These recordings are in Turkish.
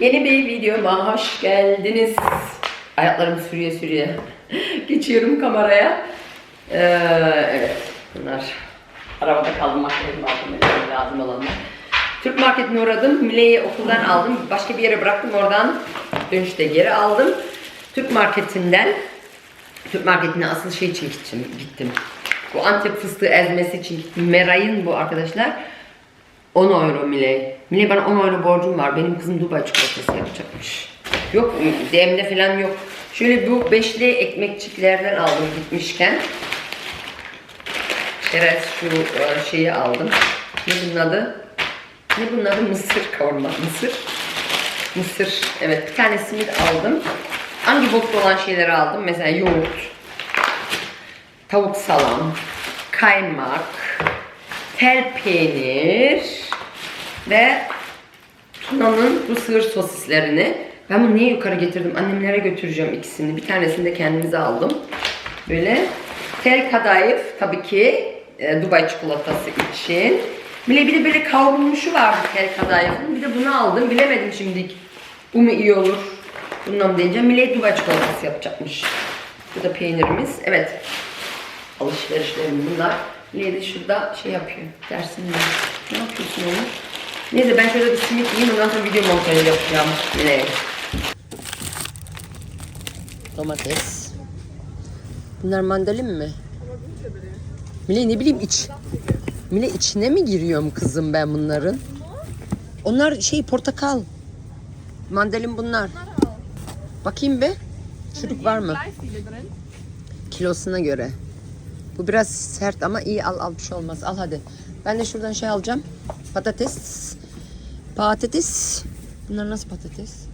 Yeni bir videoma hoş geldiniz. Ayaklarımı sürüye sürüye geçiyorum kameraya. Ee, evet bunlar arabada kaldım aldım benim lazım olanlar. Türk marketine uğradım. Mile'yi okuldan aldım. Başka bir yere bıraktım oradan dönüşte geri aldım. Türk marketinden Türk marketine asıl şey için gittim. gittim. Bu Antep fıstığı ezmesi için gittim. Meray'ın bu arkadaşlar. 10 euro Miley. Miley bana 10 euro borcum var. Benim kızım Dubai çikolatası yapacakmış. Yok DM'de falan yok. Şöyle bu beşli ekmekçiklerden aldım gitmişken. Çerez şu e, şeyi aldım. Ne bunun adı? Ne bunun adı? Mısır kavurma. Mısır. Mısır. Evet bir tane simit aldım. Hangi bokta olan şeyleri aldım? Mesela yoğurt, tavuk salam, kaymak, tel peynir ve Tuna'nın bu sığır sosislerini. Ben bunu niye yukarı getirdim? Annemlere götüreceğim ikisini. Bir tanesini de kendimize aldım. Böyle tel kadayıf tabii ki e, Dubai çikolatası için. Bile bir de böyle kavrulmuşu vardı tel kadayıfın. Bir de bunu aldım. Bilemedim şimdi. Bu mu iyi olur? Bundan mı deneyeceğim? Millet Dubai çikolatası yapacakmış. Bu da peynirimiz. Evet. Alışverişlerim bunlar. Millet şurada şey yapıyor. Dersinde. Ne yapıyorsun oğlum? Neyse ben şöyle bir simit yiyeyim ondan sonra video montajı yapacağım. Yine. Domates. Bunlar mandalin mi? Mile ne bileyim iç. Mile içine mi giriyorum kızım ben bunların? Onlar şey portakal. Mandalin bunlar. Bakayım be. Çürük var mı? Kilosuna göre. Bu biraz sert ama iyi al al bir şey olmaz. Al hadi. Ben de şuradan şey alacağım. Patates. Patates. Bunlar nasıl patates?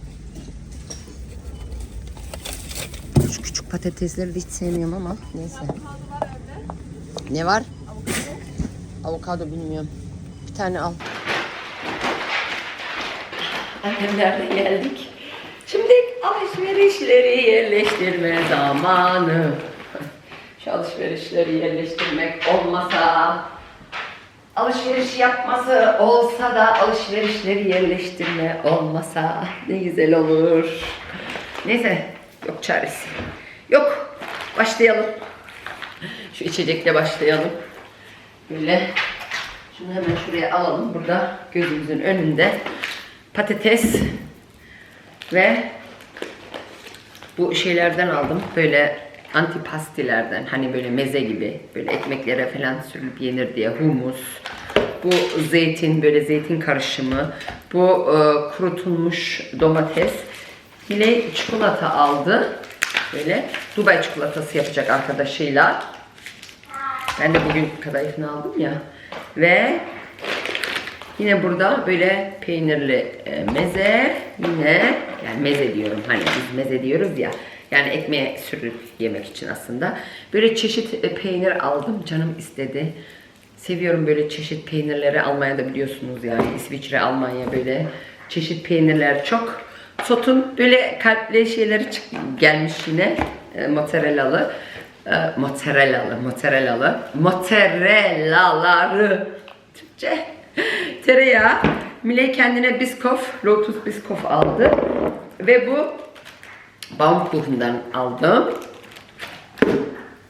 Şu küçük patatesleri de hiç sevmiyorum ama neyse. Ne var? Avokado bilmiyorum. Bir tane al. Annemlerden geldik. Şimdi alışverişleri yerleştirme zamanı. Şu alışverişleri yerleştirmek olmasa, alışveriş yapması olsa da alışverişleri yerleştirme olmasa ne güzel olur. Neyse, yok çaresi. Yok, başlayalım. Şu içecekle başlayalım. Böyle şunu hemen şuraya alalım. Burada gözümüzün önünde patates ve bu şeylerden aldım. Böyle antipastilerden hani böyle meze gibi böyle ekmeklere falan sürülüp yenir diye humus. Bu zeytin böyle zeytin karışımı. Bu e, kurutulmuş domates. Yine çikolata aldı. Böyle Dubai çikolatası yapacak arkadaşıyla. Ben de bugün kadayıfını aldım ya. Ve yine burada böyle peynirli e, meze. Yine yani meze diyorum hani biz meze diyoruz ya. Yani ekmeğe sürüp yemek için aslında. Böyle çeşit e, peynir aldım. Canım istedi. Seviyorum böyle çeşit peynirleri. Almanya'da biliyorsunuz yani İsviçre, Almanya böyle çeşit peynirler çok. Sotun böyle kalpli şeyleri gelmiş yine. E, mozzarellalı. E, mozzarellalı, mozzarellalı. Mozzarellaları. Türkçe. Tereyağı. Miley kendine biskof, lotus biskof aldı. Ve bu Baumkuchen'dan aldım.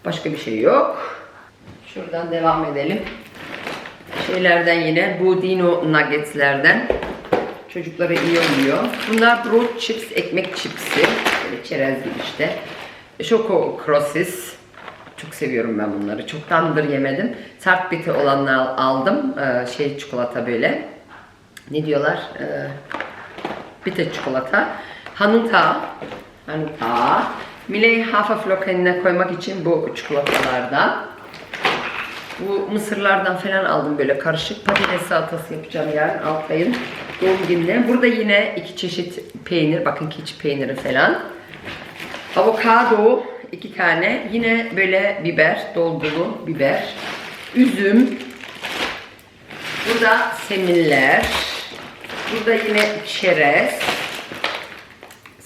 Başka bir şey yok. Şuradan devam edelim. Şeylerden yine bu Dino Nuggets'lerden. Çocuklara iyi oluyor. Bunlar brot chips, ekmek chipsi. Böyle çerez gibi işte. Şoko crosses. Çok seviyorum ben bunları. Çoktandır yemedim. Sert biti olanlar aldım. Ee, şey çikolata böyle. Ne diyorlar? Ee, bitter çikolata. Hanuta. Hanuta. Miley Haferflocken'ine koymak için bu çikolatalardan. Bu mısırlardan falan aldım böyle karışık patates salatası yapacağım yarın Altay'ın doğum gününe. Burada yine iki çeşit peynir. Bakın keçi peyniri falan. Avokado iki tane. Yine böyle biber, dolgulu biber. Üzüm. Burada semiller. Burada yine çerez.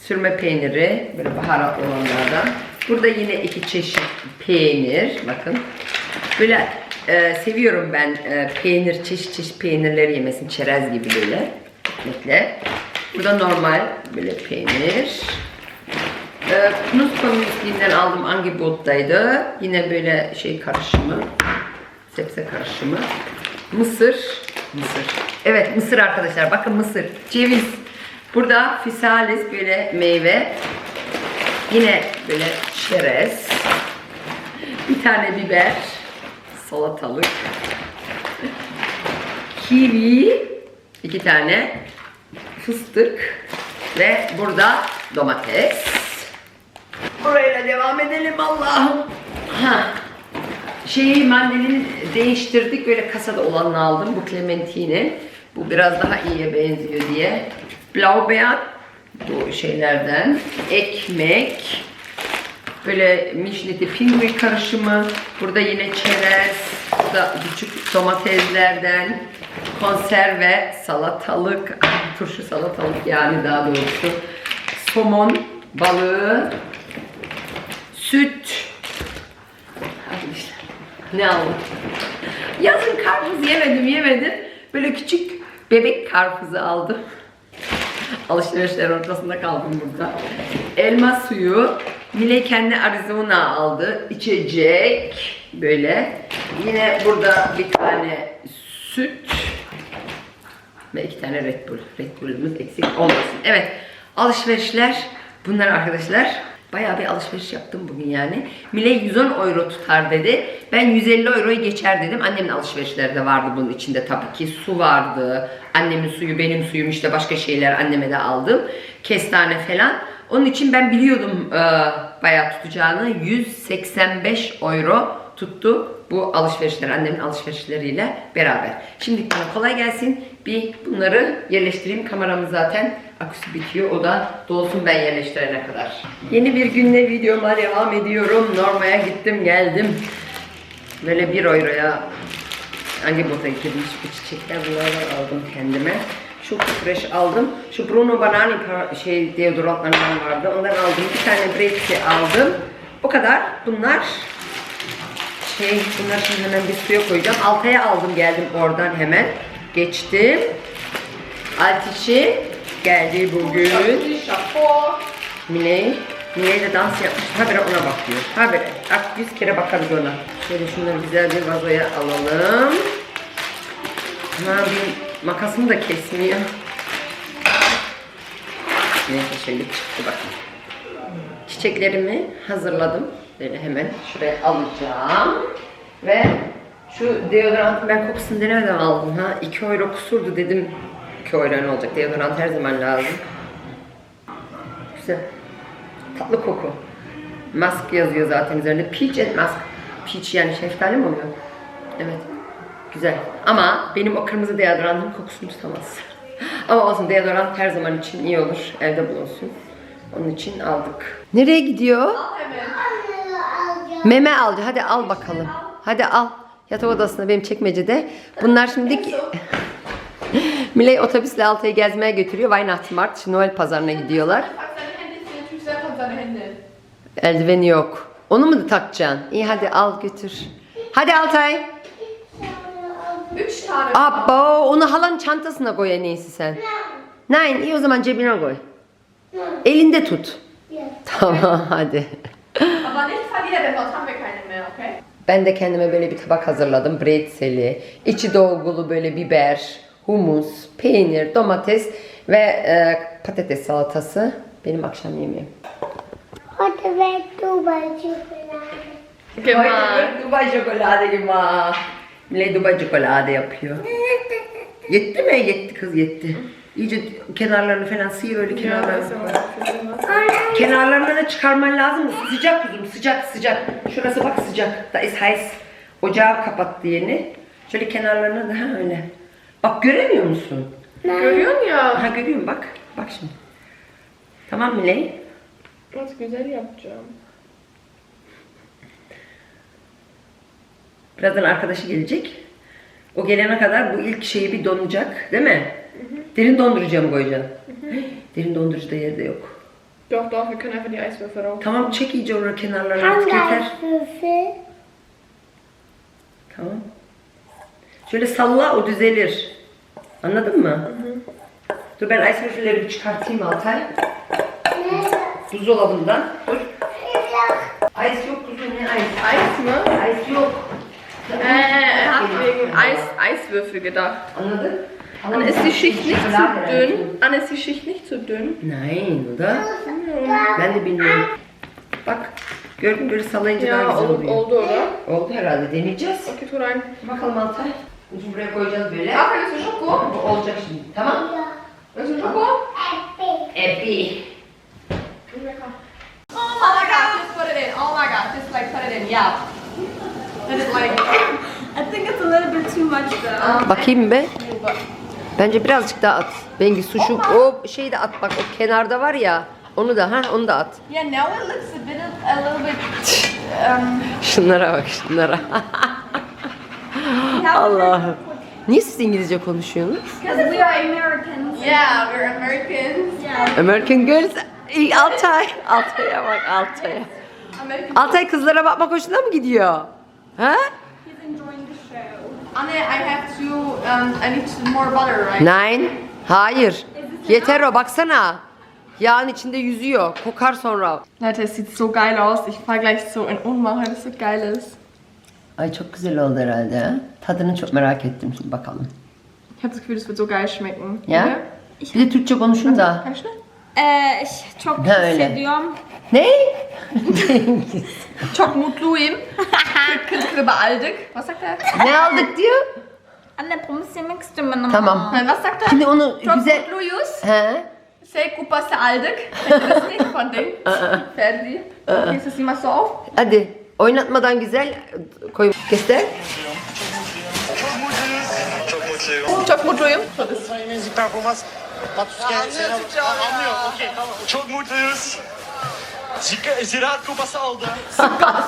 Sürme peyniri. Böyle baharat olanlardan. Burada yine iki çeşit peynir. Bakın. Böyle e, seviyorum ben e, peynir, çeşit çeşit peynirleri yemesini. Çerez gibi böyle. Ekmekle. Bu da normal böyle peynir. Ee, Knus Komünistliğinden aldım Angebot'taydı. Yine böyle şey karışımı. Sebze karışımı. Mısır. Mısır. Evet mısır arkadaşlar. Bakın mısır. Ceviz. Burada fisalis böyle meyve. Yine böyle çerez. Bir tane biber. Salatalık. Kivi. iki tane fıstık ve burada domates. Burayla devam edelim Allah'ım. Ha. Şeyi mandalini değiştirdik. Böyle kasada olanını aldım. Bu Clementine. Bu biraz daha iyiye benziyor diye. Blaubeer bu şeylerden. Ekmek. Böyle mişneti pingui karışımı. Burada yine çerez. Burada küçük domateslerden. Konserve, salatalık, turşu salatalık yani daha doğrusu. Somon balığı, süt. Ne aldım? Yazın karpuz yemedim yemedim. Böyle küçük bebek karpuzu aldım. Alışverişler ortasında kaldım burada. Elma suyu. Mile kendi Arizona aldı. İçecek. Böyle. Yine burada bir tane süt. Ve iki tane Red Bull. Red Bull'umuz eksik olmasın. Evet. Alışverişler. Bunlar arkadaşlar. Bayağı bir alışveriş yaptım bugün yani. Mile 110 euro tutar dedi. Ben 150 euroyu geçer dedim. Annemin alışverişleri de vardı bunun içinde tabii ki. Su vardı. Annemin suyu, benim suyum işte başka şeyler anneme de aldım. Kestane falan. Onun için ben biliyordum e, bayağı tutacağını. 185 euro tuttu bu alışverişler annemin alışverişleriyle beraber. Şimdi bana kolay gelsin. Bir bunları yerleştireyim. Kameramız zaten aküsü bitiyor. O da dolsun ben yerleştirene kadar. Yeni bir günle videoma devam ediyorum. Normaya gittim geldim. Böyle 1 euroya hangi bota gittim? Bu çiçekler bunlardan aldım kendime. Çok fresh aldım. Şu Bruno Banani şey deodorantlarından vardı. Ondan aldım. Bir tane Brezzi aldım. O kadar. Bunlar şey bunları şimdi hemen bir suya koyacağım. Altaya aldım geldim oradan hemen. Geçtim. Altişi geldi bugün. Mine, Mine ile dans yapmış. Habire ona bakıyor. Habire. Artık yüz kere bakarız ona. Şöyle şunları güzel bir vazoya alalım. Ha bir makasını da kesmiyor. Neyse şimdi çıktı bakın. Çiçeklerimi hazırladım. Böyle hemen şuraya alacağım. Ve şu deodorantı ben kokusunu denemeden aldım ha. 2 euro kusurdu dedim. 2 euro ne olacak? Deodorant her zaman lazım. Güzel. Tatlı koku. Mask yazıyor zaten üzerinde. Peach and mask. Peach yani şeftali mi oluyor? Evet. Güzel. Ama benim o kırmızı deodorantın kokusunu tutamaz. Ama olsun deodorant her zaman için iyi olur. Evde bulunsun. Onun için aldık. Nereye gidiyor? Meme aldı. Hadi al bakalım. Hadi al. Yatak odasında benim çekmecede. Bunlar şimdi Miley otobüsle Altay'ı gezmeye götürüyor. Weihnachtsmarkt. Şimdi Noel pazarına gidiyorlar. Eldiveni yok. Onu mu takacaksın? İyi hadi al götür. Hadi Altay. Üç tane. Abo onu halanın çantasına koy en iyisi sen. Nein iyi o zaman cebine koy. Elinde tut. Tamam hadi. Ben de kendime böyle bir tabak hazırladım. Bretzeli, içi dolgulu böyle biber, humus, peynir, domates ve e, patates salatası. Benim akşam yemeğim. Heute wird Dubai Schokolade. Kemal. Dubai çikolade gibi. Millet Dubai çikolade yapıyor. Yetti mi? Yetti kız yetti. İyice kenarlarını falan sıyır öyle kenarlarını. Kenarlarını da çıkarman lazım. Sıcak kuzum sıcak sıcak. Şurası bak sıcak. Da is heiß. Ocağı kapattı yeni. Şöyle kenarlarını da ha öyle. Bak göremiyor musun? Görüyorsun ya. Ha görüyorum bak. Bak şimdi. Tamam Miley. Nasıl güzel yapacağım. Birazdan arkadaşı gelecek. O gelene kadar bu ilk şeyi bir donacak, değil mi? Derin dondurucuya mı koyacaksın? Derin dondurucu da yerde yok. Doch, doch, wir können einfach die Eiswürfel rauf. Tamam çek iyice oraya kenarlarını artık yeter. Tamam. Şöyle salla o düzelir. Anladın mı? Dur ben icebergleri bir çıkartayım Altay. Buzdolabından. Dur. Ice yok kuzum ne ice? Eis, ne? Ice yok. Äh, hat wegen Eis, Eiswürfel gedacht. Anladın? Dann ist die Schicht nicht zu dünn. Dann ist die Schicht nicht zu dünn. Nein, oder? Ben de bilmiyorum. Bbak. Gördün böyle sallayınca daha güzel oldu, oluyor. oldu oder? Oldu herhalde deneyeceğiz. Okay, tu rein. Bakalım Altay. Ucu buraya koyacağız böyle. Willst du Schoko? Bu olacak şimdi. Tamam. Du Schoko? Happy. Epi. Oh my god, just put it in. Oh my god, just like put it in. Yeah. That is like. I think it's a little bit too much though. Bakayım be. Bence birazcık daha at. Bengi şu o şeyi de at bak o kenarda var ya. Onu da ha onu da at. Yeah, now it looks a bit, a little bit. Um, Şunlara bak şunlara. Allah'ım. Niye siz İngilizce konuşuyorsunuz? Because we are Americans. yeah, we're Americans. Yeah. American Girls. İyi, Altay. Altay'a bak Altay'a. Altay kızlara bakmak hoşuna mı gidiyor? Ha? He's enjoying the show. Anne, I have to. Um, I need some more butter, right? Nine. Hayır. Yeter o baksana. Yağın içinde yüzüyor. Kokar sonra. Leute, es sieht so geil aus. Ich fall gleich so in Ohnmacht, weil es so geil ist. Ay çok güzel oldu herhalde. ha? Tadını çok merak ettim şimdi bakalım. Ich habe das Gefühl, das wird so geil schmecken. Ya? Oder? Bir de Türkçe konuşun da. Kann ich schnell? Äh, ich çok öyle? hissediyorum. Ne? Çok mutluyum. Kırkırı aldık. Was sagt er? ne aldık diyor? Anne pommes yemek istiyorum ben ama. Tamam. Nein, was sagt er? Şimdi onu Çok güzel... mutluyuz. He? Say kupası aldık. Du das nicht von denen? Ferdi. Liest das jemand so auf? Hadi oynatmadan güzel koy. Göster. Çok mutluyum. Çok mutluyum. Müzik performans. Patüske seni anlıyor. Okey tamam. Çok mutluyuz. Zika- Ziraat kupası aldı.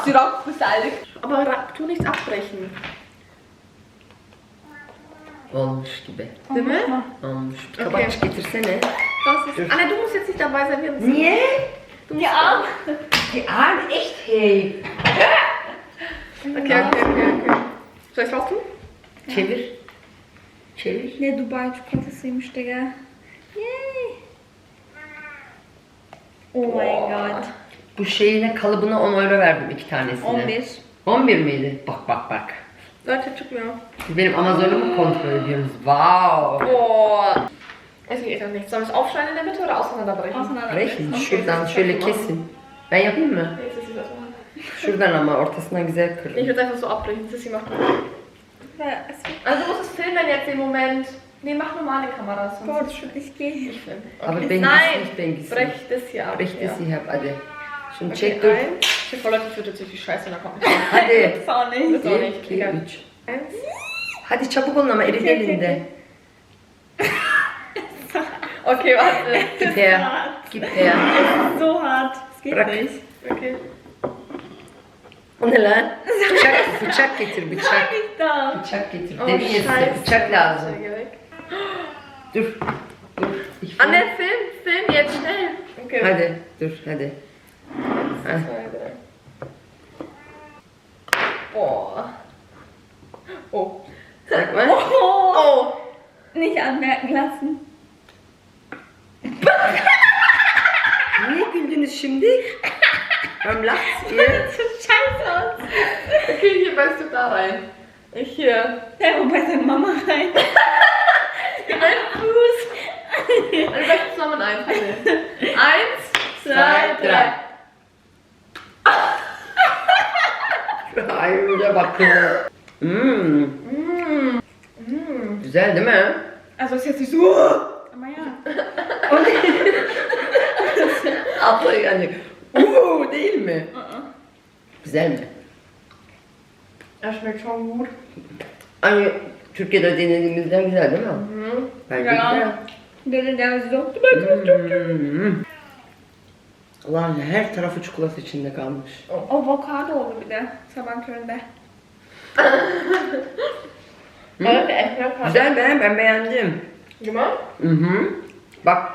Sirop kupası aldık. Aber ra- tu nichts abbrechen. Olmuş gibi. Değil mi? Olmuş. Bir Okay. Kabakçı getirsene. Das ist, Anne, du musst jetzt nicht dabei sein. Wir Niye? Ja. Die Arme echt hey. Okay, okay, okay, okay. Soll ich raus tun? Çevir. Çevir. Ne Dubai çikolatasıymış Digga. Yay. Oh my god. Bu şeyine kalıbına 10 euro verdim iki tanesine. 11. 11 miydi? Bak bak bak. Tut mir. Siz benim Amazon'umu kontrol ediyorsunuz. Wow. Boah. Es geht doch nicht. Wir es aufschneiden in der Mitte oder auseinanderbrechen? Rehin şuradan şöyle kesin. Ben yapayım mı? Jetzt Şuradan ama ortasından güzel Ich kırın. würde es einfach so abbrechen. Sissy macht Also du musst es filmen jetzt den Moment. Nee, mach normale Kameras. sonst- das ist wirklich geht. Ich film. Aber. Bengis Nein, nicht Bengis. brech das hier ab. Brech das ja. hier ab, hadi. Şunu Okay, çek dur. eins. Ich hoffe, Leute, führt jetzt richtig scheiße und dann kommt. Hadi. Auch nicht. Das auch 1, nicht. 2, Egal. 3. Eins. Hadi çabuk olun ama eridi elinde. Okay, warte. Gib her. Gib her. So hart. Das geht Bırak. nicht. Okay. O ne lan? Bıçak, bıçak getir bıçak. Bıçak getir. Derin size scheiße. bıçak lazım. Dur. Dur. Ich film. Anne, film, film jetzt schnell. Okay. Hadi dur hadi. Ha. Zwei, drei. Boah. Oh. Sag mal. Oh. Oh. Nicht anmerken lassen. Niye güldünüz şimdi? Lacht ihr? Das sieht scheiße aus. Okay, hier beißt du da rein. Ich hier. Ja, wobei seine Mama rein. In meinen Fuß. Dann beißt du zusammen ein. Eins, zwei, drei. drei. Ay öyle bakın. Hmm. Güzel değil mi? Also ist jetzt nicht so. Aber ja. Abla yani. Uuu değil mi? Güzel mi? Er schmeckt schon gut. Hani Türkiye'de denediğimizden güzel değil mi? Bence Ja. Der, der ist so. güzel. Hmm. Ulan her tarafı çikolata içinde kalmış. Avokado bir de sabah köründe. Evet. Güzel be ben beğendim. Gemacht? Hı hı. Bak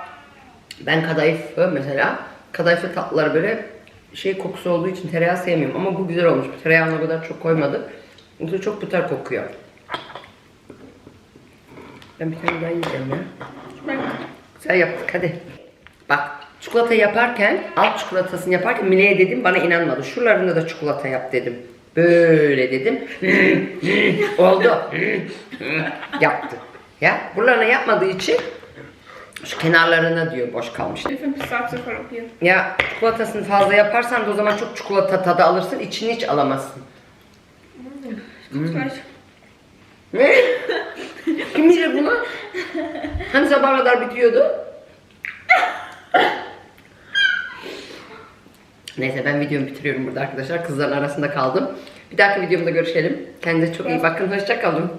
ben kadayıfı mesela kadayıflı tatlılar böyle şey kokusu olduğu için tereyağı sevmiyorum ama bu güzel olmuş. Tereyağını o kadar çok koymadık. Yoksa çok bitter kokuyor. Ben bir tane daha yiyeceğim ya. Schmeckt. Güzel yaptık hadi. Bak çikolata yaparken alt çikolatasını yaparken Mile'ye dedim bana inanmadı. Şuralarında da çikolata yap dedim. Böyle dedim. Oldu. Yaptı. Ya buralarına yapmadığı için şu kenarlarına diyor boş kalmış. Ya çikolatasını fazla yaparsan da o zaman çok çikolata tadı alırsın. içini hiç alamazsın. Guck's gleich. Ne? Kim bilir bunu? Hani sabah kadar bitiyordu? Neyse ben videomu bitiriyorum burada arkadaşlar. Kızların arasında kaldım. Bir dahaki videomda görüşelim. Kendinize çok iyi bakın. Hoşça kalın.